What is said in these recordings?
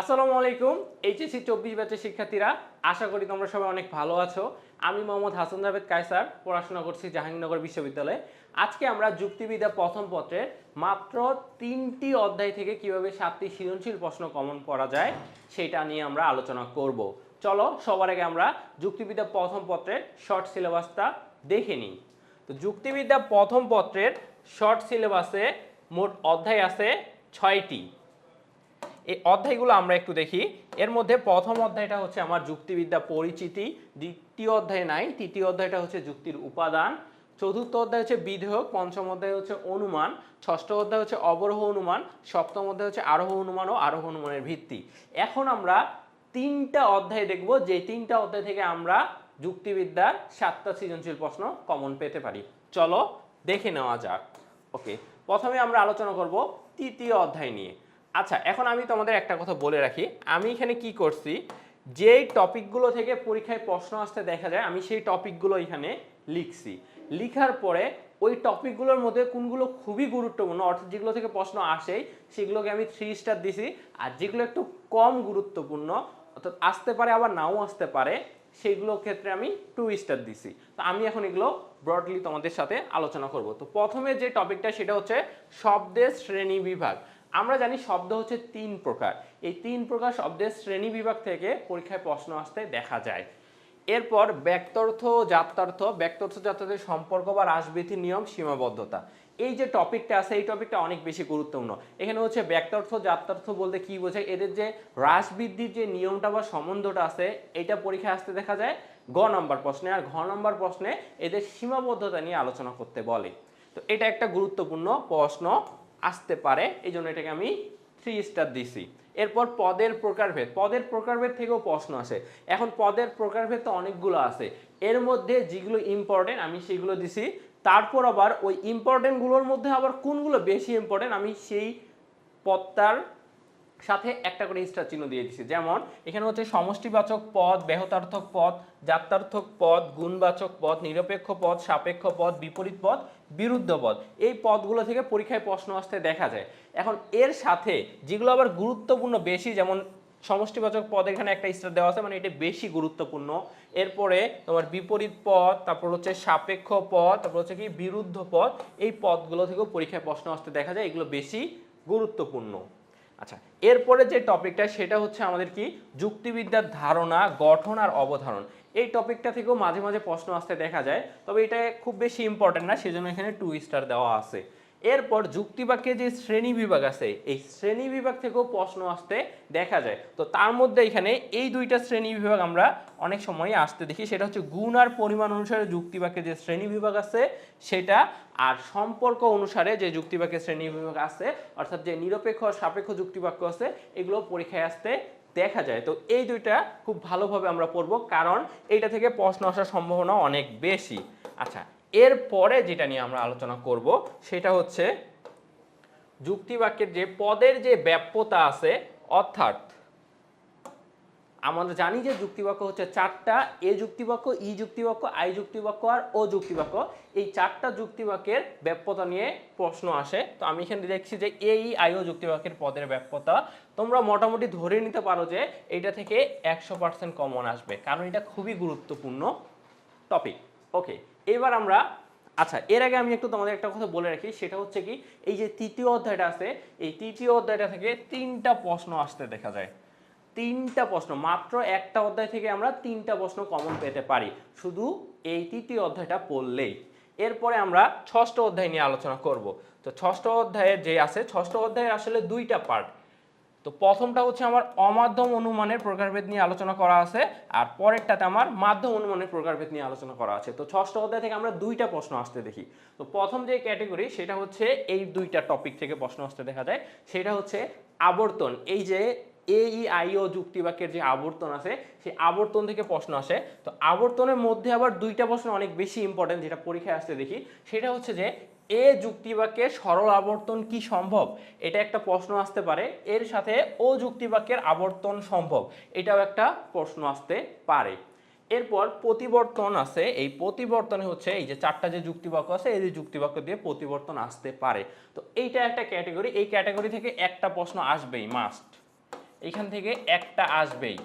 আসসালামু আলাইকুম, এইচএসসি চব্বিশ ব্যাচের শিক্ষার্থীরা, আশা করি তোমরা সবাই অনেক ভালো আছো। আমি মোহাম্মদ হাসান জাভেদ কায়সার, পড়াশোনা করছি জাহাঙ্গীরনগর বিশ্ববিদ্যালয়ে। আজকে আমরা যুক্তিবিদ্যা প্রথম পত্রের মাত্র তিনটি অধ্যায় থেকে কীভাবে সাতটি সৃজনশীল প্রশ্ন কমন করা যায়, সেটা নিয়ে আমরা আলোচনা করব। চলো, সবার আগে আমরা যুক্তিবিদ্যা প্রথম পত্রের শর্ট সিলেবাসটা দেখে নিই। তো যুক্তিবিদ্যা প্রথম পত্রের শর্ট সিলেবাসে মোট অধ্যায় আছে ছয়টি। এই অধ্যায়গুলো আমরা একটু দেখি। এর মধ্যে প্রথম অধ্যায়টা হচ্ছে আমার যুক্তিবিদ্যা পরিচিতি, দ্বিতীয় অধ্যায় নাই, তৃতীয় অধ্যায়টা হচ্ছে যুক্তির উপাদান, চতুর্থ অধ্যায় হচ্ছে বিধেয়ক, পঞ্চম অধ্যায় হচ্ছে অনুমান, ষষ্ঠ অধ্যায় হচ্ছে অবরোহ অনুমান, সপ্তম অধ্যায় হচ্ছে আরোহ অনুমান ও আরোহ অনুমানের ভিত্তি। এখন আমরা তিনটা অধ্যায় দেখব, যে তিনটা অধ্যায় থেকে আমরা যুক্তিবিদ্যার সাতটা সৃজনশীল প্রশ্ন কমন পেতে পারি। চলো দেখে নেওয়া যাক। ওকে প্রথমে আমরা আলোচনা করব তৃতীয় অধ্যায় নিয়ে। আচ্ছা এখন আমি তোমাদের একটা কথা বলে রাখি। আমি এখানে কি করছি, যেই টপিকগুলো থেকে পরীক্ষায় প্রশ্ন আসতে দেখা যায়, আমি সেই টপিকগুলো এখানে লিখছি। লিখার পরে ওই টপিকগুলোর মধ্যে কোনগুলো খুবই গুরুত্বপূর্ণ, অর্থাৎ যেগুলো থেকে প্রশ্ন আসেই, সেগুলোকে আমি থ্রি স্টার দিছি, আর যেগুলো একটু কম গুরুত্বপূর্ণ, অর্থাৎ আসতে পারে আবার নাও আসতে পারে সেইগুলোর ক্ষেত্রে আমি টু স্টার দিছি। তো আমি এখন এগুলো ব্রডলি তোমাদের সাথে আলোচনা করব। তো প্রথমে যে টপিকটা সেটা হচ্ছে শব্দের শ্রেণি বিভাগ। আমরা জানি শব্দ হচ্ছে তিন প্রকার। এই তিন প্রকার শব্দের শ্রেণি বিভাগ থেকে পরীক্ষায় প্রশ্ন আসতে দেখা যায়। এরপর ব্যক্তর্থ ও জাত্যার্থ ব্যক্তর্থ জাত্যার্থের সম্পর্ক বা রাসবিধির নিয়ম, সীমাবদ্ধতা। এই যে টপিকটা আছে, এই টপিকটা অনেক বেশি গুরুত্বপূর্ণ। এখানে হচ্ছে ব্যক্তার্থ জাত্যার্থ বলতে কি বোঝায়? এদের যে হ্রাস বৃদ্ধির যে নিয়মটা বা সম্বন্ধটা আছে, এটা পরীক্ষায় আসতে দেখা যায়। গ নম্বর প্রশ্নে, আর ঘ নম্বর প্রশ্নে এদের সীমাবদ্ধতা নিয়ে আলোচনা করতে বলে। তো এটা একটা গুরুত্বপূর্ণ প্রশ্ন। আসতে পারে এই জন্য এটাকে আমি থ্রি স্টার দিছি। এরপর পদের প্রকারভেদ পদের প্রকারভেদ থেকেও প্রশ্ন আসে। এখন পদের প্রকারভেদ তো অনেকগুলো আছে। এর মধ্যে যেগুলো ইম্পর্টেন্ট আমি সেগুলো দিছি। তারপর আবার ওই ইম্পর্টেন্টগুলোর মধ্যে আবার কোনগুলো বেশি ইম্পর্টেন্ট আমি সেই পদটার সাথে একটা করে স্টার চিহ্ন দিয়ে দিছি। যেমন, এখানে হচ্ছে সমষ্টিবাচক পদ ব্যাহতার্থক পদ যাত্রার্থক পদ, গুণবাচক পদ, নিরপেক্ষ পদ, সাপেক্ষ পদ, বিপরীত পদ, বিরুদ্ধ পদ। এই পদগুলো থেকে পরীক্ষায় প্রশ্ন আসতে দেখা যায়। এখন এর সাথে যেগুলো আবার গুরুত্বপূর্ণ বেশি, যেমন সমষ্টিবাচক পদ এখানে একটা স্টার দেওয়া আছে মানে এটা বেশি গুরুত্বপূর্ণ। এরপরে তোমার বিপরীত পদ, তারপর হচ্ছে সাপেক্ষ পদ, তারপর হচ্ছে কি বিরুদ্ধ পদ, এই পদগুলো থেকেও পরীক্ষায় প্রশ্ন আসতে দেখা যায়, এগুলো বেশি গুরুত্বপূর্ণ। আচ্ছা এরপরে যে টপিকটা সেটা হচ্ছে আমাদের কি? যুক্তিবিদ্যার ধারণা, গঠন আর অবধারণ। এই টপিকটা থেকেও মাঝে মাঝে প্রশ্ন আসতে দেখা যায়, তবে এটা খুব বেশি ইম্পর্টেন্ট না, সেজন্য এখানে টু স্টার দেওয়া আছে। এরপর যুক্তিবাক্যে যে শ্রেণি বিভাগ আছে, এই শ্রেণি বিভাগ থেকেও প্রশ্ন আসতে দেখা যায়। তো তার মধ্যে এখানে এই দুইটা শ্রেণি বিভাগ আমরা অনেক সময় আসতে দেখি। সেটা হচ্ছে গুণ আর পরিমাণ অনুসারে যুক্তিবাক্যে যে শ্রেণি বিভাগ আছে, সেটা আর সম্পর্ক অনুসারে যে যুক্তিবাক্যের শ্রেণি বিভাগ আছে, অর্থাৎ যে নিরপেক্ষ সাপেক্ষ যুক্তিবাক্য আছে, এগুলো পরীক্ষায় আসতে দেখা যায়। তো এই দুইটা খুব ভালোভাবে আমরা পড়ব, কারণ এইটা থেকে প্রশ্ন আসার সম্ভাবনা অনেক বেশি। আচ্ছা এরপরে যেটা নিয়ে আমরা আলোচনা করব, সেটা হচ্ছে যুক্তিবাক্যের যে পদের যে ব্যাপ্যতা আছে, অর্থাৎ আমরা জানি যে যুক্তিবাক্য হচ্ছে চারটা, এ যুক্তিবাক্য, ই যুক্তিবাক্য, আই যুক্তিবাক্য আর ও যুক্তিবাক্য। এই চারটা যুক্তিবাক্যের ব্যাপ্যতা নিয়ে প্রশ্ন আসে। তো আমি এখানে দেখছি যে এ, ই, আই ও যুক্তিবাক্যের পদের ব্যাপ্যতা। তোমরা মোটামুটি ধরে নিতে পারো যে এটা থেকে একশো পার্সেন্ট কমন আসবে। কারণ এটা খুবই গুরুত্বপূর্ণ টপিক ওকে এবার আমরা আচ্ছা এর আগে আমি একটু তোমাদের একটা কথা বলে রাখি, সেটা হচ্ছে কি, এই যে তৃতীয় অধ্যায়টা আছে, এই তৃতীয় অধ্যায়টা থেকে তিনটা প্রশ্ন আসতে দেখা যায়। তিনটা প্রশ্ন, মাত্র একটা অধ্যায় থেকে আমরা তিনটা প্রশ্ন কমন পেতে পারি, শুধু এই তৃতীয় অধ্যায়টা পড়লেই। এরপরে আমরা ষষ্ঠ অধ্যায় নিয়ে আলোচনা করব। তো ষষ্ঠ অধ্যায়ের যে আছে, ষষ্ঠ অধ্যায়ের আসলে দুইটা পার্ট তো প্রথমটা হচ্ছে আমার অমাধ্যম অনুমানের প্রকারভেদ নিয়ে আলোচনা করা আছে, আর পরেরটাতে আমার মাধ্যম অনুমানের প্রকারভেদ নিয়ে আলোচনা করা আছে। তো ষষ্ঠ অধ্যায় থেকে আমরা দুইটা প্রশ্ন আসতে দেখি। তো প্রথম যে ক্যাটেগরি, সেটা হচ্ছে এই দুইটা টপিক থেকে প্রশ্ন আসতে দেখা যায়, সেটা হচ্ছে আবর্তন। এই যে এ ই আই ও যুক্তিবাক্যের যে আবর্তন আছে, সেই আবর্তন থেকে প্রশ্ন আসে। তো আবর্তনের মধ্যে আবার দুইটা প্রশ্ন অনেক বেশি ইম্পর্টেন্ট যেটা পরীক্ষায় আসতে দেখি। সেটা হচ্ছে যে এ যুক্তিবাক্যের সরল আবর্তন কি সম্ভব? এটা একটা প্রশ্ন আসতে পারে। এর সাথে ও যুক্তিবাক্যের আবর্তন সম্ভব? এটাও একটা প্রশ্ন আসতে পারে। এরপর প্রতিবর্তন আছে। এই প্রতিবর্তনে হচ্ছে এই যে চারটা যে যুক্তিবাক্য আছে, এই যে যুক্তিবাক্য দিয়ে প্রতিবর্তন আসতে পারে। তো এইটা একটা ক্যাটাগরি। এই ক্যাটাগরি থেকে একটা প্রশ্ন আসবেই মাস্ট এখান থেকে একটা আসবেই।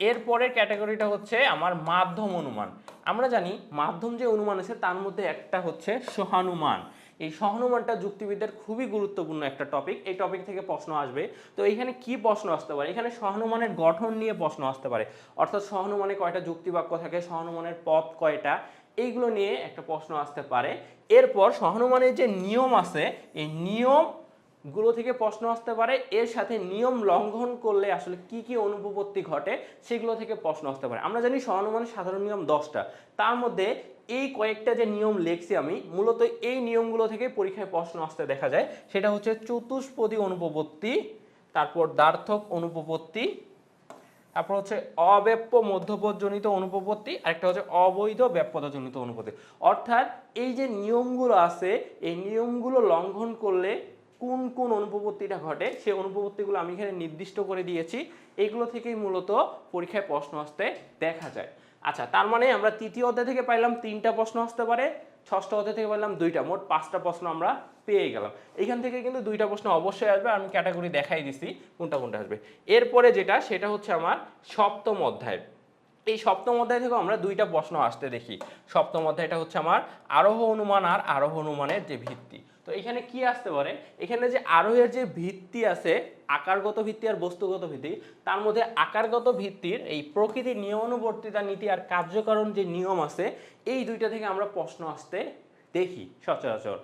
এরপরের ক্যাটাগরিটা হচ্ছে আমার মাধ্যম অনুমান। আমরা জানি মাধ্যম যে অনুমান আছে, তার মধ্যে একটা হচ্ছে সহানুমান। এই সহানুমানটা যুক্তিবিদ্যার খুবই গুরুত্বপূর্ণ একটা টপিক এই টপিক থেকে প্রশ্ন আসবে। তো এখানে কি প্রশ্ন আসতে পারে? এখানে সহানুমানের গঠন নিয়ে প্রশ্ন আসতে পারে। অর্থাৎ সহানুমানে কয়টা যুক্তিবাক্য থাকে? সহানুমানের পথ কয়টা? এইগুলো নিয়ে একটা প্রশ্ন আসতে পারে। এরপর সহানুমানের যে নিয়ম আছে, এই নিয়ম গুলো থেকে প্রশ্ন আসতে পারে, এর সাথে নিয়ম লঙ্ঘন করলে আসলে কি কি অনুপপত্তি ঘটে সেগুলো থেকে প্রশ্ন আসতে পারে। আমরা জানি সহানুমানের সাধারণ নিয়ম দশটা। তার মধ্যে এই কয়েকটা যে নিয়ম লিখছি আমি, মূলত এই নিয়মগুলো থেকে পরীক্ষায় প্রশ্ন আসতে দেখা যায়। সেটা হচ্ছে চতুষ্পদী অনুপপত্তি, তারপর দ্বার্থক অনুপপত্তি, তারপর হচ্ছে অব্যাপ্য মধ্যপদজনিত অনুপপত্তি, আরেকটা হচ্ছে অবৈধ ব্যাপ্যতাজনিত অনুপত্তি অর্থাৎ এই যে নিয়মগুলো আছে, এই নিয়মগুলো লঙ্ঘন করলে কোন কোন অনুপপত্তিটা ঘটে, সেই অনুপপত্তিগুলো আমি এখানে নির্দিষ্ট করে দিয়েছি। এগুলো থেকেই মূলত পরীক্ষায় প্রশ্ন আসতে দেখা যায়। আচ্ছা তার মানে আমরা তৃতীয় অধ্যায় থেকে পাইলাম তিনটা প্রশ্ন আসতে পারে, ষষ্ঠ অধ্যায় থেকে পাইলাম দুইটা, মোট পাঁচটা প্রশ্ন আমরা পেয়ে গেলাম। এখান থেকে কিন্তু দুইটা প্রশ্ন অবশ্যই আসবে, আমি ক্যাটাগরি দেখাই দিছি কোনটা কোনটা আসবে। এরপরে যেটা, সেটা হচ্ছে আমার সপ্তম অধ্যায়। এই সপ্তম অধ্যায় থেকে আমরা দুইটা প্রশ্ন আসতে দেখি। সপ্তম অধ্যায়টা হচ্ছে আমার আরোহ অনুমান আর আরোহ অনুমানের যে ভিত্তি। তো এখানে কি আসতে পারে? এখানে যে আরোহের যে ভিত্তি আছে, আকারগত ভিত্তি আর বস্তুগত ভিত্তি, তার মধ্যে আকারগত ভিত্তির এই প্রকৃতির নিয়মানুবর্তিতা নীতি আর কার্যকরণ যে নিয়ম আছে, এই দুইটা থেকে আমরা প্রশ্ন আসতে দেখি সচরাচর।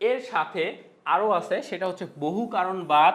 এর সাথে আরও আছে, সেটা হচ্ছে বহু কারণবাদ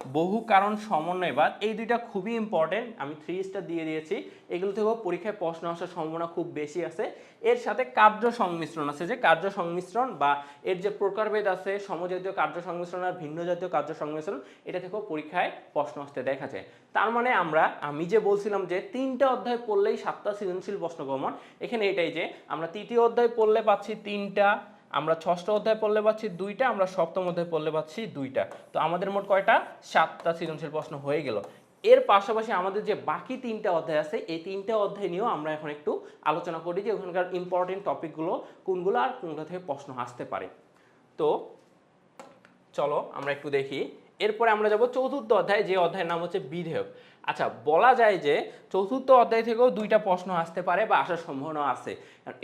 বহু কারণ সমন্বয়বাদ এই দুইটা খুবই ইম্পর্টেন্ট আমি থ্রি স্টার দিয়ে দিয়েছি। এগুলো থেকেও পরীক্ষায় প্রশ্ন আসার সম্ভাবনা খুব বেশি আছে। এর সাথে কার্য সংমিশ্রণ আছে, যে কার্য সংমিশ্রণ বা এর যে প্রকারভেদ আছে, সমজাতীয় কার্য সংমিশ্রণ আর ভিন্ন জাতীয় কার্য সংমিশ্রণ, এটা থেকেও পরীক্ষায় প্রশ্ন আসতে দেখা যায়। তার মানে আমরা, আমি যে বলছিলাম যে তিনটা অধ্যায় পড়লেই সাতটা সৃজনশীল প্রশ্ন কমন, এখানে এটাই যে আমরা তৃতীয় অধ্যায় পড়লে পাচ্ছি তিনটা আমরা ষষ্ঠ অধ্যায় পড়লে পাচ্ছি দুইটা, আমরা সপ্তম অধ্যায় পড়লে পাচ্ছি দুইটা। তো আমাদের মোট কয়টা? সাতটা সৃজনশীল প্রশ্ন হয়ে গেল। এর পাশাপাশি আমাদের যে বাকি তিনটা অধ্যায় আছে, এই তিনটা অধ্যায় নিয়েও আমরা এখন একটু আলোচনা করি যে ওখানকার ইম্পর্টেন্ট টপিকগুলো কোনগুলো আর কোনটা থেকে প্রশ্ন আসতে পারে। তো চলো আমরা একটু দেখি। এরপরে আমরা যাব চতুর্থ অধ্যায়, যে অধ্যায়ের নাম হচ্ছে বিধেয়ক। আচ্ছা বলা যায় যে চতুর্থ অধ্যায় থেকেও দুইটা প্রশ্ন আসতে পারে বা আসার সম্ভাবনা আছে।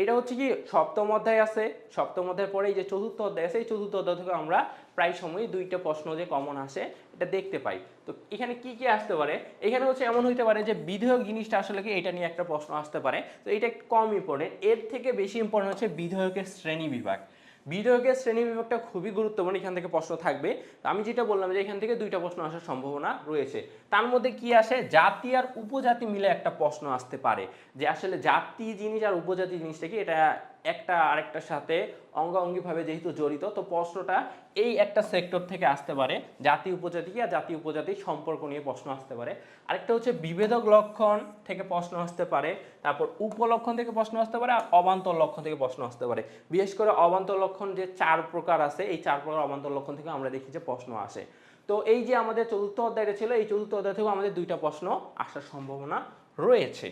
এটা হচ্ছে কি, সপ্তম অধ্যায় আছে, সপ্তম অধ্যায়ের পরে এই যে চতুর্থ অধ্যায় আছে, এই চতুর্থ অধ্যায় থেকে আমরা প্রায় সময়ই দুইটা প্রশ্ন যে কমন আসে, এটা দেখতে পাই। তো এখানে কি কি আসতে পারে? এখানে হচ্ছে এমন হইতে পারে যে বিধেয়ক জিনিসটা আসলে কি, এটা নিয়ে একটা প্রশ্ন আসতে পারে। তো এটা কম ইম্পর্টেন্ট এর থেকে বেশি ইম্পর্টেন্ট হচ্ছে বিধেয়কের শ্রেণি বিভাগ। বিধেয়কের শ্রেণি বিভাগটা খুবই গুরুত্বপূর্ণ, এখান থেকে প্রশ্ন থাকবে। আমি যেটা বললাম যে এখান থেকে দুইটা প্রশ্ন আসার সম্ভাবনা রয়েছে। তার মধ্যে কি আসে? জাতি আর উপজাতি মিলে একটা প্রশ্ন আসতে পারে। যে আসলে জাতি জিনিস আর উপজাতি জিনিসটা কি? এটা একটা আরেকটার সাথে অঙ্গাঙ্গিভাবে যেহেতু জড়িত, তো প্রশ্নটা এই একটা সেক্টর থেকে আসতে পারে, জাতি, উপজাতি আর জাতি, উপজাতির সম্পর্ক নিয়ে প্রশ্ন আসতে পারে। আরেকটা হচ্ছে বিভেদক লক্ষণ থেকে প্রশ্ন আসতে পারে, তারপর উপলক্ষণ থেকে প্রশ্ন আসতে পারে, আর অবান্তর লক্ষণ থেকে প্রশ্ন আসতে পারে। বিশেষ করে অবান্তর লক্ষণ যে চার প্রকার আছে, এই চার প্রকার অবান্তর লক্ষণ থেকে আমরা দেখি যে প্রশ্ন আসে। তো এই যে আমাদের চতুর্থ অধ্যায়টা ছিল, এই চতুর্থ অধ্যায় থেকেও আমাদের দুইটা প্রশ্ন আসার সম্ভাবনা রয়েছে।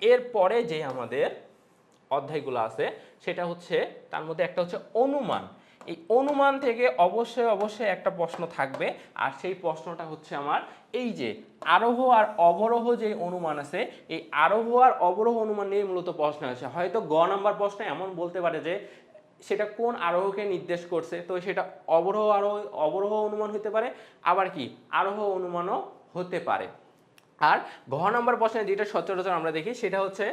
এরপরে যে আমাদের অধ্যায়গুলো আছে, সেটা হচ্ছে, তার মধ্যে একটা হচ্ছে অনুমান। এই অনুমান থেকে অবশ্যই অবশ্যই একটা প্রশ্ন থাকবে, আর সেই প্রশ্নটা হচ্ছে আমার, এই যে আরোহ আর অবরোহ যে অনুমান আছে, এই আরোহ আর অবরোহ অনুমান নিয়ে মূলত প্রশ্ন আছে। হয়তো গ নাম্বার প্রশ্ন এমন বলতে পারে যে, সেটা কোন আরোহকে নির্দেশ করছে? তো সেটা অবরোহ আরোহ, অবরোহ অনুমান হতে পারে, আবার কি, আরোহ অনুমানও হতে পারে। আর ঘ নম্বর প্রশ্নে যেটা সচরাচর আমরা দেখি সেটা হচ্ছে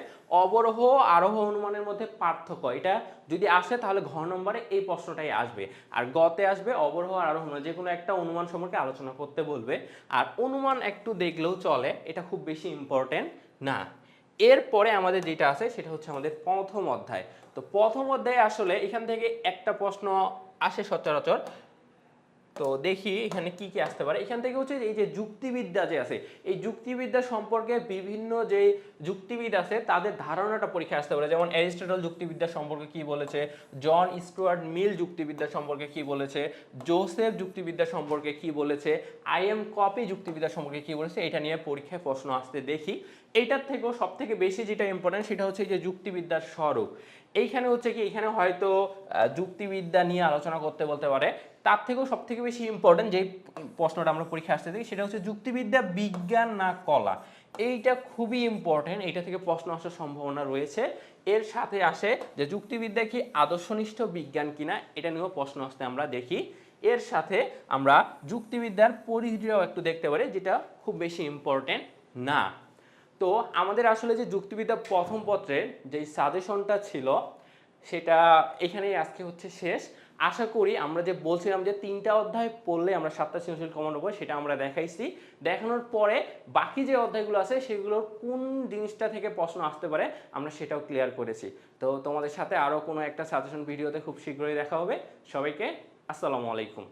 অবরোহ, আরোহ অনুমানের মধ্যে পার্থক্য। এটা যদি আসে তাহলে ঘ নম্বরে এই প্রশ্নটাই আসবে। আর গতে আসবে অবরোহ আর আরোহ অনুমান যে কোনো একটা অনুমান সম্পর্কে আলোচনা করতে বলবে। আর অনুমান একটু দেখলেও চলে, এটা খুব বেশি ইম্পর্টেন্ট না। এরপরে আমাদের যেটা আছে সেটা হচ্ছে আমাদের প্রথম অধ্যায়। তো প্রথম অধ্যায়ে আসলে এখান থেকে একটা প্রশ্ন আসে সচরাচর তো দেখি এখানে কি কি আসতে পারে। এখান থেকে হচ্ছে এই যে যুক্তিবিদ্যা যে আছে, এই যুক্তিবিদ্যা সম্পর্কে বিভিন্ন যে যুক্তিবিদ আছে, তাদের ধারণাটা পরীক্ষায় আসতে পারে। যেমন অ্যারিস্টটল যুক্তিবিদ্যা সম্পর্কে কি বলেছে, জন স্টুয়ার্ট মিল যুক্তিবিদ্যা সম্পর্কে কি বলেছে, জোসেফ যুক্তিবিদ্যা সম্পর্কে কি বলেছে, আই এম কপি যুক্তিবিদ্যা সম্পর্কে কি বলেছে, এটা নিয়ে পরীক্ষায় প্রশ্ন আসতে দেখি। এইটার থেকেও সব থেকে বেশি যেটা ইম্পর্টেন্ট সেটা হচ্ছে যে যুক্তিবিদ্যার স্বরূপ। এইখানে হচ্ছে কি, এখানে হয়তো যুক্তিবিদ্যা নিয়ে আলোচনা করতে বলতে পারে। তার থেকেও সব থেকে বেশি ইম্পর্টেন্ট যে প্রশ্নটা আমরা পরীক্ষা আসতে দেখি, সেটা হচ্ছে যুক্তিবিদ্যা, বিজ্ঞান না কলা। এইটা খুবই ইম্পর্টেন্ট এইটা থেকে প্রশ্ন আসার সম্ভাবনা রয়েছে। এর সাথে আসে যে যুক্তিবিদ্যা কি আদর্শনিষ্ঠ বিজ্ঞান কিনা, এটা নিয়েও প্রশ্ন আসতে আমরা দেখি। এর সাথে আমরা যুক্তিবিদ্যার পরিধিটাও একটু দেখতে পারি, যেটা খুব বেশি ইম্পর্টেন্ট না। তো আমাদের আসলে যে যুক্তিবিদ্যা প্রথম পত্রের যে সাজেশনটা ছিল, সেটা এখানেই আজকে হচ্ছে শেষ। আশা করি আমরা যে বলছিলাম যে তিনটা অধ্যায় পড়লে আমরা সাতটা সৃজনশীল কমন পাবো সেটা আমরা দেখাইছি। দেখানোর পরে বাকি যে অধ্যায়গুলো আছে, সেগুলোর কোন জিনিসটা থেকে প্রশ্ন আসতে পারে, আমরা সেটাও ক্লিয়ার করেছি। তো তোমাদের সাথে আরও কোনো একটা সাজেশন ভিডিওতে খুব শীঘ্রই দেখা হবে। সবাইকে আসসালামু আলাইকুম।